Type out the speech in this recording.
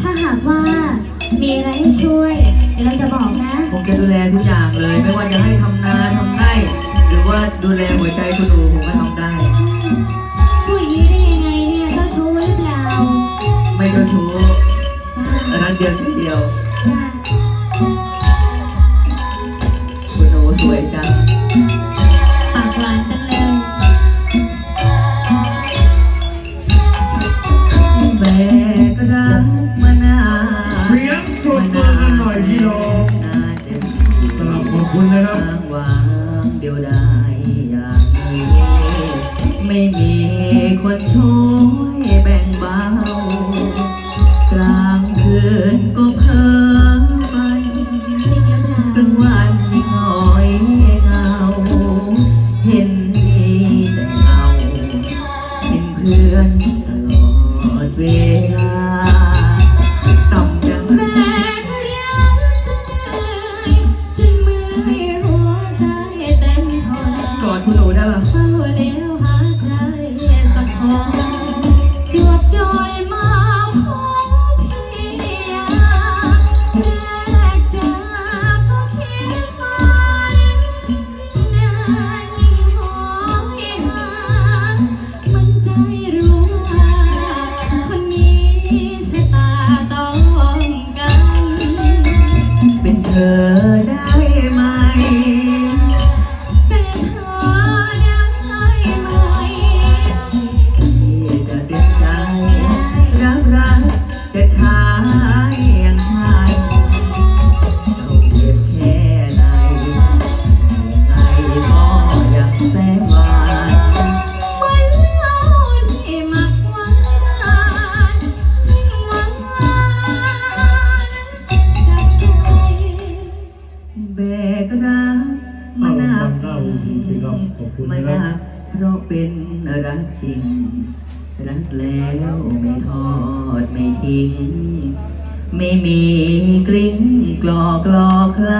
ถ้าหากว่ามีอะไรให้ช่วย เดี๋ยวเราจะบอกนะ ผมจะดูแลทุกอย่างเลย ไม่ว่าจะให้ทำนาทำไร่หรือว่าดูแลหัวใจคุณหนูผมก็ทำได้พูดอย่างนี้ได้ยังไงเนี่ยเจ้าชู้หรือเปล่าไม่เจ้าชู้จ้ารักเดียวใจเดียว จ้า คุณหนูสวยจัง พี่น้องต็มกราบขอบคุณนะครับทางวางเดียวได้อย่างนี้ไม่มีคนช่วยแบ่งเบากลางคืนก็เพ้อฝันจริงหรือเปล่ากลางวันยิ่งหงอยเหงา เห็นมีแต่เงาเป็นเพื่อนตลอดเวลา คุณหนูได้ปะเฝ้าเลี้ยวหาใครสักคนจวบจอยมาพบเพียงแรกเจอก็คิดฝันนานยิ่งหอยหา มันใจรู้ว่าคนนี้ชะตาต้องกัน เป็นเธอ กรักมานักเอาวันหน้าเวทีครับขอบคุณมานะครันับกเพราะเป็นรักจริง รักแล้วไม่ทอดไม่ทิ้ง ไม่มีกลิ้งกลอกกลอกใคร